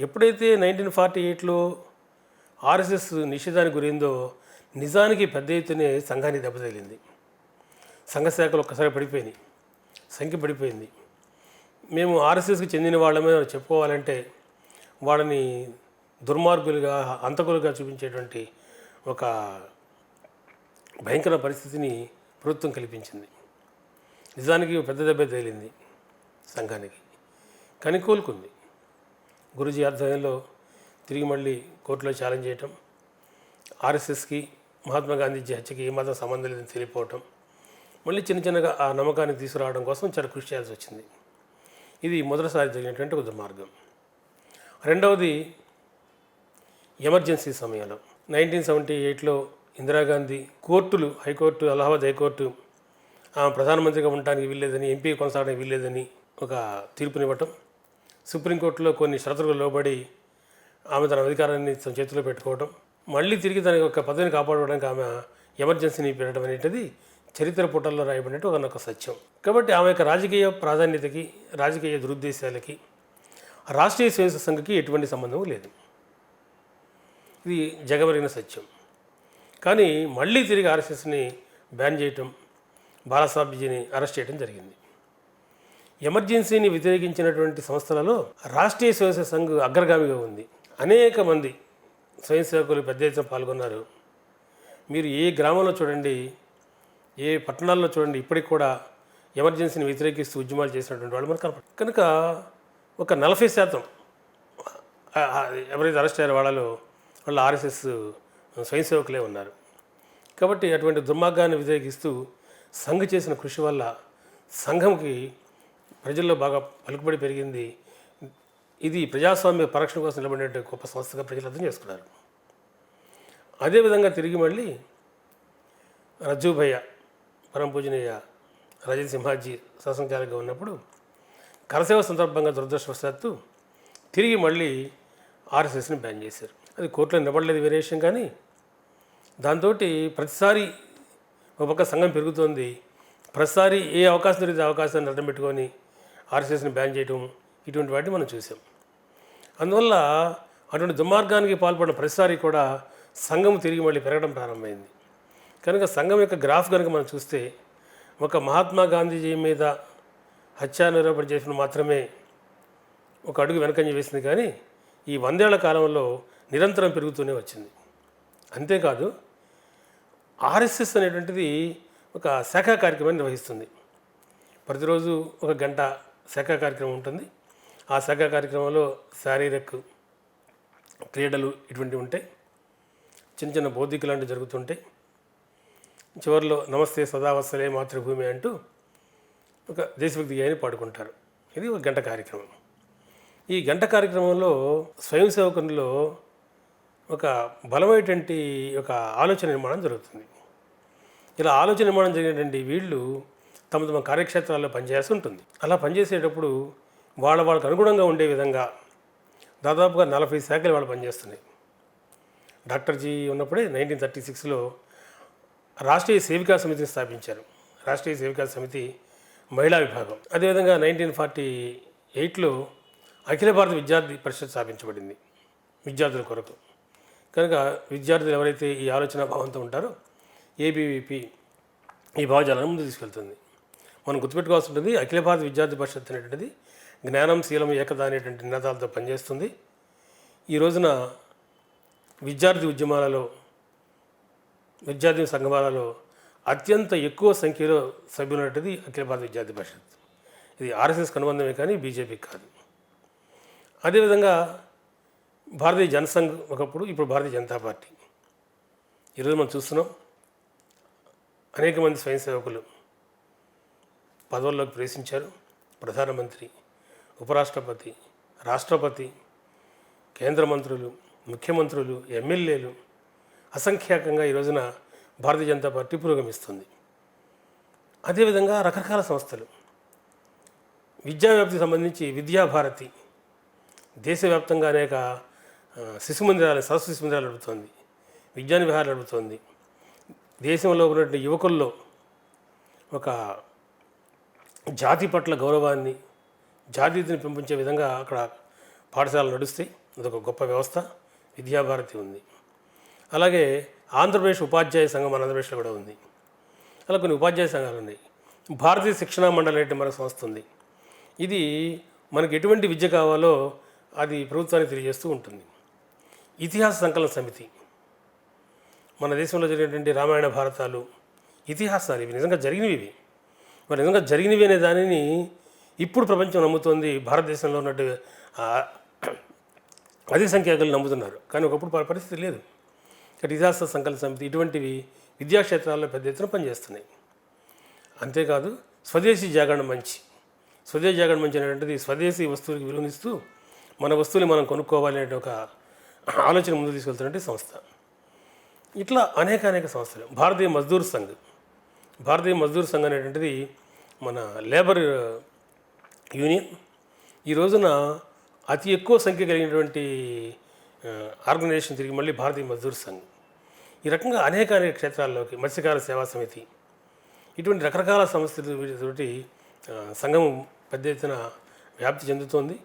ఎప్పుడైతే nineteen forty ఎయిట్లో RSS నిషేధానికి గురైందో నిజానికి పెద్ద ఎత్తునే సంఘానికి దెబ్బతగిలింది సంఘ శాఖలు ఒక్కసారి పడిపోయినాయి. సంఖ్య పడిపోయింది. మేము ఆర్ఎస్ఎస్కి చెందిన వాళ్ళమే చెప్పుకోవాలంటే వాళ్ళని దుర్మార్గులుగా అంతకులుగా చూపించేటువంటి ఒక భయంకర పరిస్థితిని ప్రభుత్వం కల్పించింది. నిజానికి పెద్ద దెబ్బ తగిలింది సంఘానికి. కానీ కోలుకుంది గురుజీ ఆధ్వర్యంలో తిరిగి మళ్ళీ కోర్టులో ఛాలెంజ్ చేయటం ఆర్ఎస్ఎస్కి మహాత్మా గాంధీజీ హత్యకి ఏమాత్రం సంబంధం లేదని తెలియపోవటం మళ్ళీ చిన్న చిన్నగా ఆ నమ్మకాన్ని తీసుకురావడం కోసం చాలా కృషి చేయాల్సి వచ్చింది. ఇది మొదటిసారి జరిగినటువంటి ఒక దుర్మార్గం. రెండవది ఎమర్జెన్సీ సమయంలో. నైన్టీన్ సెవెంటీ ఎయిట్లో ఇందిరాగాంధీ కోర్టులు హైకోర్టు అలహాబాద్ హైకోర్టు ప్రధానమంత్రిగా ఉండడానికి వీల్లేదని ఎంపీ కొనసాగడానికి వీల్లేదని ఒక తీర్పునివ్వటం సుప్రీంకోర్టులో కొన్ని షరతులకు లోబడి ఆమె తన అధికారాన్ని తన చేతిలో పెట్టుకోవడం మళ్ళీ తిరిగి తన యొక్క పదవిని కాపాడుకోవడానికి ఆమె ఎమర్జెన్సీని పెట్టడం అనేటిది చరిత్ర పుటల్లో రాయబడినట్టు ఒక సత్యం. కాబట్టి ఆమె యొక్క రాజకీయ ప్రాధాన్యతకి రాజకీయ దురుద్దేశాలకి రాష్ట్రీయ స్వయం సంఘకి ఎటువంటి సంబంధం లేదు. ఇది జగమరిగిన సత్యం. కానీ మళ్ళీ తిరిగి ఆర్ఎస్ఎస్ని బ్యాన్ చేయటం బాలసాబ్జీని అరెస్ట్ చేయడం జరిగింది. ఎమర్జెన్సీని వ్యతిరేకించినటువంటి సంస్థలలో రాష్ట్రీయ స్వయంసేవ సంఘ్ అగ్రగామిగా ఉంది. అనేక మంది స్వయం సేవకులు పెద్ద ఎత్తున పాల్గొన్నారు. మీరు ఏ గ్రామంలో చూడండి ఏ పట్టణాల్లో చూడండి ఇప్పటికి కూడా ఎమర్జెన్సీని వ్యతిరేకిస్తూ ఉద్యమాలు చేసినటువంటి వాళ్ళు మనకు కనపడ కనుక ఒక నలభై శాతం ఎవరైతే అరెస్ట్ అయ్యారు వాళ్ళలో వాళ్ళు ఆర్ఎస్ఎస్ స్వయం సేవకులే ఉన్నారు. కాబట్టి అటువంటి దుర్మార్గాన్ని వ్యతిరేకిస్తూ సంఘ చేసిన కృషి వల్ల సంఘంకి ప్రజల్లో బాగా పలుకుబడి పెరిగింది. ఇది ప్రజాస్వామ్య పరక్షణ కోసం నిలబడిన గొప్ప సంస్థగా ప్రజలు అర్థం చేసుకున్నారు. అదేవిధంగా తిరిగి మళ్ళీ రజ్జుభయ్య పరం పూజనీయ రజత్ సింహాజీ శాసనచాలకుగా ఉన్నప్పుడు కరసేవ సందర్భంగా దురదృష్టవశాత్తు తిరిగి మళ్ళీ ఆర్ఎస్ఎస్ని బ్యాన్ చేశారు. అది కోర్టులో నిలబడలేదు వేరే విషయం కానీ దాంతో ప్రతిసారి ఒక పక్క సంఘం పెరుగుతోంది. ప్రతిసారి ఏ అవకాశం దొరికితే అవకాశాన్ని అడ్డం పెట్టుకొని ఆర్ఎస్ఎస్ని బ్యాన్ చేయడం ఇటువంటి వాటిని మనం చూసాం అందువల్ల అటువంటి దుర్మార్గానికి పాల్పడిన ప్రతిసారి కూడా సంఘం తిరిగి మళ్ళీ పెరగడం ప్రారంభమైంది. కనుక సంఘం యొక్క గ్రాఫ్ కనుక మనం చూస్తే ఒక మహాత్మా గాంధీజీ మీద హత్యా నిరూపణ చేసిన మాత్రమే ఒక అడుగు వెనకంజ వేసింది కానీ ఈ వందేళ్ళ కాలంలో నిరంతరం పెరుగుతూనే వచ్చింది. అంతేకాదు ఆర్ఎస్ఎస్ అనేటువంటిది ఒక శాఖా కార్యక్రమాన్ని నిర్వహిస్తుంది. ప్రతిరోజు ఒక గంట శాఖ కార్యక్రమం ఉంటుంది. ఆ శాఖ కార్యక్రమంలో శారీరక క్రీడలు ఇటువంటివి ఉంటాయి. చిన్న చిన్న బౌద్ధిక లాంటివి జరుగుతుంటాయి. చివరిలో నమస్తే సదావత్సలే మాతృభూమి అంటూ ఒక దేశభక్తి గేయాన్ని పాడుకుంటారు. ఇది ఒక గంట కార్యక్రమం. ఈ గంట కార్యక్రమంలో స్వయం సేవకునిలో ఒక బలమైనటువంటి ఒక ఆలోచన నిర్మాణం జరుగుతుంది. ఇలా ఆలోచన నిర్మాణం జరిగినటువంటి వీళ్ళు తమ తమ కార్యక్షేత్రాల్లో పనిచేయాల్సి ఉంటుంది. అలా పనిచేసేటప్పుడు వాళ్ళ వాళ్ళకు అనుగుణంగా ఉండే విధంగా దాదాపుగా నలభై శాఖలు వాళ్ళు పనిచేస్తున్నాయి. డాక్టర్ జీ ఉన్నప్పుడే నైన్టీన్ థర్టీ సిక్స్లో రాష్ట్రీయ సేవికా సమితిని స్థాపించారు. రాష్ట్రీయ సేవికా సమితి మహిళా విభాగం. అదేవిధంగా నైన్టీన్ ఫార్టీ ఎయిట్లో అఖిల భారత విద్యార్థి పరిషత్ స్థాపించబడింది విద్యార్థుల కొరకు. కనుక విద్యార్థులు ఎవరైతే ఈ ఆలోచన భావంతో ఉంటారో ఏబీవీపీ ఈ భావజాలను ముందు తీసుకెళ్తుంది. మనం గుర్తుపెట్టుకోవాల్సి ఉంటుంది అఖిల భారత విద్యార్థి పరిషత్ అనేటువంటిది జ్ఞానం శీలం ఏకత అనేటువంటి నినాదాలతో పనిచేస్తుంది. ఈ రోజున విద్యార్థి ఉద్యమాలలో విద్యార్థి సంఘమాలలో అత్యంత ఎక్కువ సంఖ్యలో సభ్యులు అఖిల భారత విద్యార్థి పరిషత్. ఇది ఆర్ఎస్ఎస్ అనుబంధమే కానీ బీజేపీకి కాదు. అదేవిధంగా భారతీయ జనసంఘ్ ఒకప్పుడు ఇప్పుడు భారతీయ జనతా పార్టీ. ఈరోజు మనం చూస్తున్నాం అనేక మంది స్వయం సేవకులు పదవుల్లోకి ప్రవేశించారు. ప్రధానమంత్రి ఉపరాష్ట్రపతి రాష్ట్రపతి కేంద్ర మంత్రులు ముఖ్యమంత్రులు ఎమ్మెల్యేలు అసంఖ్యాకంగా ఈ రోజున భారతీయ జనతా పార్టీ పురోగమిస్తుంది. అదేవిధంగా రకరకాల సంస్థలు విద్యావ్యాప్తికి సంబంధించి విద్యాభారతి దేశవ్యాప్తంగా అనేక శిశు మందిరాలు సరస్వతి శిశు మందిరాలు నడుపుతోంది విజ్ఞాన విహారాలు నడుపుతోంది. దేశంలో ఉన్నటువంటి యువకుల్లో ఒక జాతి పట్ల గౌరవాన్ని జాతీయతని పెంపించే విధంగా అక్కడ పాఠశాలలు నడుస్తాయి అదొక గొప్ప వ్యవస్థ విద్యాభారతి ఉంది. అలాగే ఆంధ్రప్రదేశ్ ఉపాధ్యాయ సంఘం మన ఆంధ్రప్రదేశ్లో కూడా ఉంది. అలా కొన్ని ఉపాధ్యాయ సంఘాలు ఉన్నాయి. భారతీయ శిక్షణా మండలి అనేటి మన సంస్థ ఉంది. ఇది మనకి ఎటువంటి విద్య కావాలో అది ప్రభుత్వానికి తెలియజేస్తూ ఉంటుంది. ఇతిహాస సంకలన సమితి. మన దేశంలో జరిగినటువంటి రామాయణ భారతాలు ఇతిహాసాలు ఇవి నిజంగా జరిగినవి ఇవి. మరి నిజంగా జరిగినవి అనే దానిని ఇప్పుడు ప్రపంచం నమ్ముతోంది భారతదేశంలో ఉన్నట్టు ఆ, అధిక సంఖ్యాకులు నమ్ముతున్నారు. కానీ ఒకప్పుడు పరిస్థితి లేదు. ఇక్కడ ఇతిహాస సమితి ఇటువంటివి విద్యాక్షేత్రాల్లో పెద్ద ఎత్తున పనిచేస్తున్నాయి. అంతేకాదు స్వదేశీ జాగరణ మంచి. స్వదేశీ జాగరణ మంచి అనేటువంటిది స్వదేశీ వస్తువులకు విలువనిస్తూ మన వస్తువులు మనం కొనుక్కోవాలి అనే ఒక ఆలోచన ముందు తీసుకెళ్తున్నటువంటి సంస్థ. ఇట్లా అనేక అనేక సంస్థలు. భారతీయ మజ్దూర్ సంఘ్ భారతీయ మజ్దూర్ సంఘం అనేటువంటిది మన లేబర్ యూనియన్. ఈ రోజున అతి ఎక్కువ సంఖ్య కలిగినటువంటి ఆర్గనైజేషన్ తిరిగి మళ్ళీ భారతీయ మజ్దూర్ సంఘం. ఈ రకంగా అనేక అనేక క్షేత్రాల్లోకి మత్స్యకార సేవా సమితి ఇటువంటి రకరకాల సంస్థలు వీటితోటి సంఘం పెద్ద ఎత్తున వ్యాప్తి చెందుతోంది.